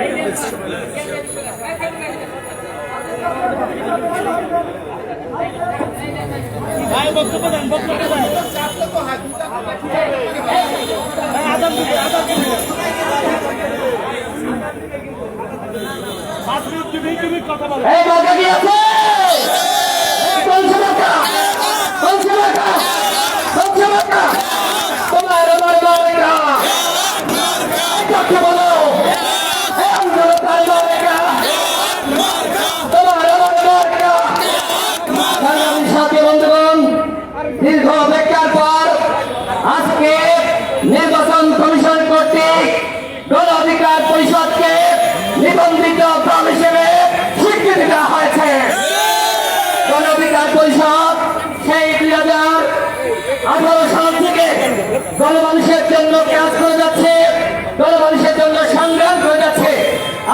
এই আজকে নির্বাচন কমিশন কর্তৃক গণ অধিকার পরিষদকে নিবন্ধিত দল হিসেবে স্বীকৃতি দেওয়া হয়েছে গণ অধিকার পরিষদ সেই দুই হাজার আঠারো সাল থেকে গণমানুষের জন্য কাজ করে যাচ্ছে, গণমানুষের জন্য সংগ্রাম করে যাচ্ছে।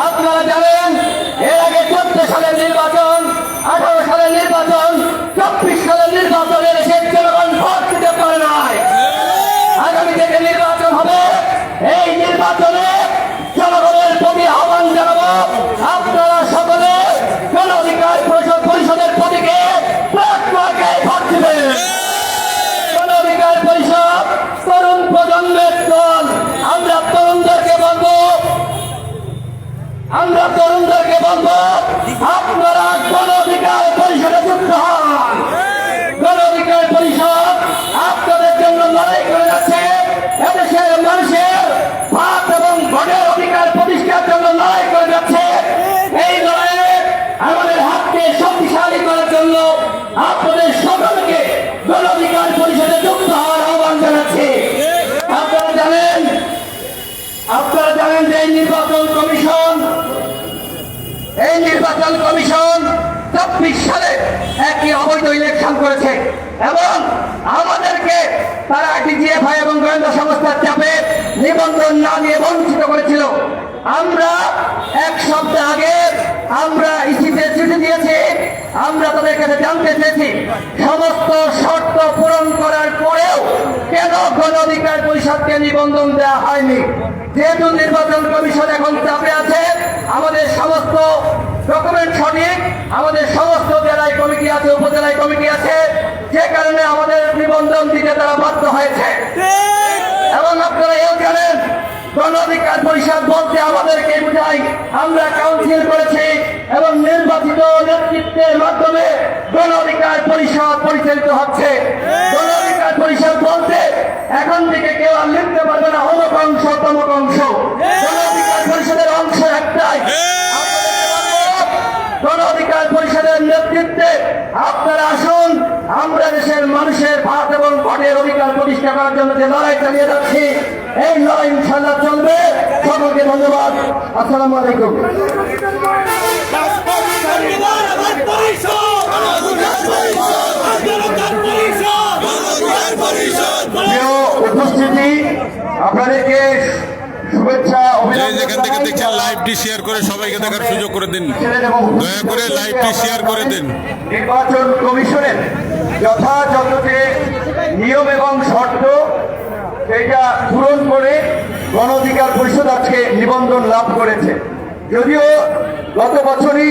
আপনারা জানেন, এর আগে চোদ্দ সালের নির্বাচন, আঠারো সালের নির্বাচন, চব্বিশ সালের নির্বাচনের সে জনগণ ভোট দিতে পারে নাই। আগামী থেকে নির্বাচন হবে, এই নির্বাচনে তরুণদেরকে বলব আপনারা গণ পরিষদে যুক্ত হন নির্বাচন কমিশন চব্বিশ সালে একটি অবৈধ ইলেকশন করেছে। এবং আমাদেরকে তারা ডিজিএফআই এবং গোয়েন্দা সংস্থার চাপে নিবন্ধন না নিয়ে বঞ্চিত করেছিল। আমরা এক সপ্তাহ আগে আমরা ইসিতে চিঠি দিয়েছি, আমরা তাদের কাছে জানতে চেয়েছি, সমস্ত শর্ত পূরণ করার পরেও কেন গণ অধিকার পরিষদকে নিবন্ধন দেওয়া হয়নি? যেহেতু নির্বাচন কমিশন এখন চাপে আছে, আমাদের সমস্ত ডকুমেন্ট সঠিক, আমাদের সমস্ত জেলায় কমিটি আছে, উপজেলায় কমিটি আছে, যে কারণে আমাদের নিবন্ধন দিতে তারা বাধ্য হয়েছে। গণ অধিকার পরিষদ বলতে আমাদেরকে বুঝাই আমরা কাউন্সিল করেছি এবং নির্বাচিত নেতৃত্বের মাধ্যমে গণ অধিকার পরিষদ পরিচালিত হচ্ছে। গণ অধিকার পরিষদ বলতে এখন থেকে কেউ আর লিখতে পারবে না অমুক অংশ তমুক অংশ। গণ অধিকার পরিষদের অংশ একটাই। আপনাদেরকে বলব, গণ অধিকার পরিষদের নেতৃত্বে আপনারা আসুন আমরা দেশের মানুষের ভাত ভোটের অধিকার প্রতিষ্ঠা করার জন্য যে লড়াই চালিয়ে যাচ্ছি এই লড়াই ইনশাল্লাহ চলবে। সকলকে ধন্যবাদ। আসসালামু আলাইকুম। উপস্থিতি আপনাদেরকে শুভেচ্ছা যেখান থেকে দেখছেন লাইভটি শেয়ার করে সবাইকে দেখার সুযোগ করে দিন। দয়া করে লাইভটি শেয়ার করে দিন। নির্বাচন কমিশনের যথাযথ যে নিয়ম এবং শর্ত সেটা পূরণ করে গণ অধিকার পরিষদ আজকে নিবন্ধন লাভ করেছে। যদিও গত বছরই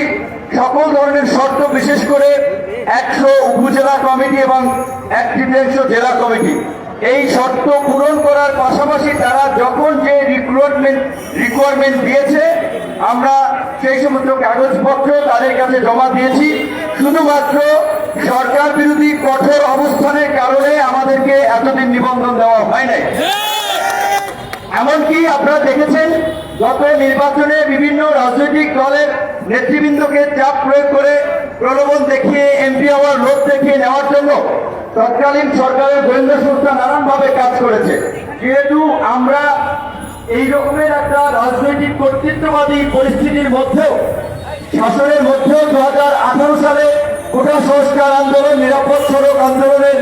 সকল ধরনের শর্ত বিশেষ করে একশো উপজেলা কমিটি এবং এক তৃতীয়াংশ জেলা কমিটি। এই শর্ত পূরণ করার পাশাপাশি তারা যখন যে রিক্রুটমেন্ট রিকোয়ারমেন্ট দিয়েছে, আমরা সেই সমস্ত কাগজপত্র তাদের কাছে জমা দিয়েছি। শুধুমাত্র সরকার বিরোধী কঠোর অবস্থানের কারণে আমাদেরকে এতদিন নিবন্ধন দেওয়া হয় নাই এমনকি আপনারা দেখেছেন গত নির্বাচনে বিভিন্ন রাজনৈতিক দলের নেতৃবৃন্দকে চাপ প্রয়োগ করে প্রলোভন দেখিয়ে এমপি হওয়ার লোক দেখিয়ে নেওয়ার জন্য তৎকালীন সরকারের গোয়েন্দা সংস্থা নানানভাবে কাজ করেছে। যেহেতু আমরা এই রকমের একটা রাজনৈতিক কর্তৃত্ববাদী পরিস্থিতির মধ্যেও, শাসনের মধ্যেও দু হাজার আঠারো সালে কোটা সংস্কার আন্দোলন, নিরাপদ সড়ক আন্দোলনের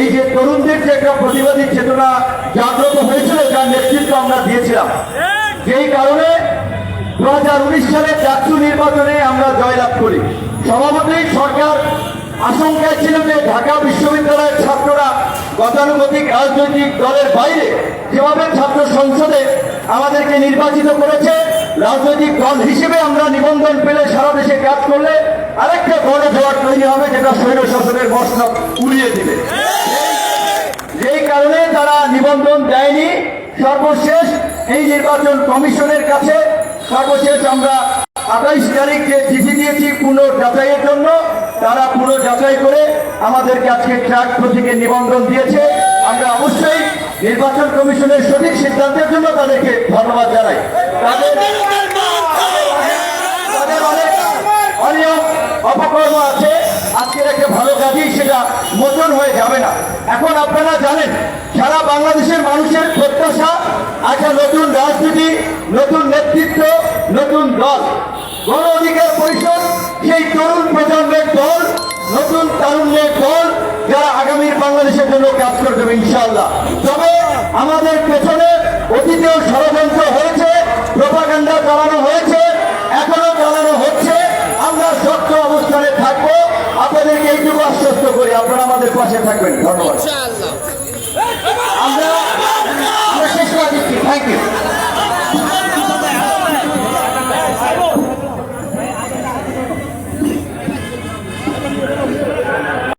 এই যে তরুণদের যে একটা প্রতিবাদী চেতনা জাগ্রত হয়েছিল, যার নেতৃত্ব আমরা দিয়েছিলাম। যেই কারণে দু হাজার উনিশ সালে চাকসু নির্বাচনে আমরা জয়লাভ করি। স্বভাবতই সরকার আশঙ্কায় ছিল যে ঢাকা বিশ্ববিদ্যালয়ের ছাত্ররা গতানুগতিক রাজনৈতিক দলের বাইরে যেভাবে ছাত্র সংসদে আমাদেরকে নির্বাচিত করেছে, রাজনৈতিক দল হিসেবে আমরা নিবন্ধন পেলে সারা দেশে কাজ করলে আরেকটা বড় জোয়ার তৈরি হবে যেটা স্বৈর শাসনের মশলা উড়িয়ে দিবে। যেই কারণে তারা নিবন্ধন দেয়নি, সর্বশেষ এই নির্বাচন কমিশনের কাছে সর্বশেষ আমরা আঠাইশ তারিখ যে চিঠি দিয়েছি পুনঃ যাচাইয়ের জন্য, তারা পুনঃ যাচাই করে আমাদেরকে আজকে ট্রাক প্রতীকে নিবন্ধন দিয়েছে। আমরা অবশ্যই নির্বাচন কমিশনের সঠিক সিদ্ধান্তের জন্য তাদেরকে ধন্যবাদ জানাই। তাদের অপকর্ম আছে, আজকের একটা ভালো কাজই সেটা মোচন হয়ে যাবে না। এখন আপনারা জানেন, সারা বাংলাদেশের মানুষের প্রত্যাশা, একটা নতুন রাজনীতি, নতুন নেতৃত্ব, নতুন দল। গণ অধিকার পরিষদ, সেই তরুণ প্রজন্মের দল, নতুন তারুণ্যের দল, যারা আগামীর বাংলাদেশের জন্য কাজ করবে দেবে ইনশাআল্লাহ। তবে আমাদের পেছনে অতীতেও ষড়যন্ত্র হয়েছে প্রপাগান্ডা চালানো হয়েছে এইটুকু আশ্বস্ত করি আপনারা আমাদের পাশে থাকবেন। ধন্যবাদ।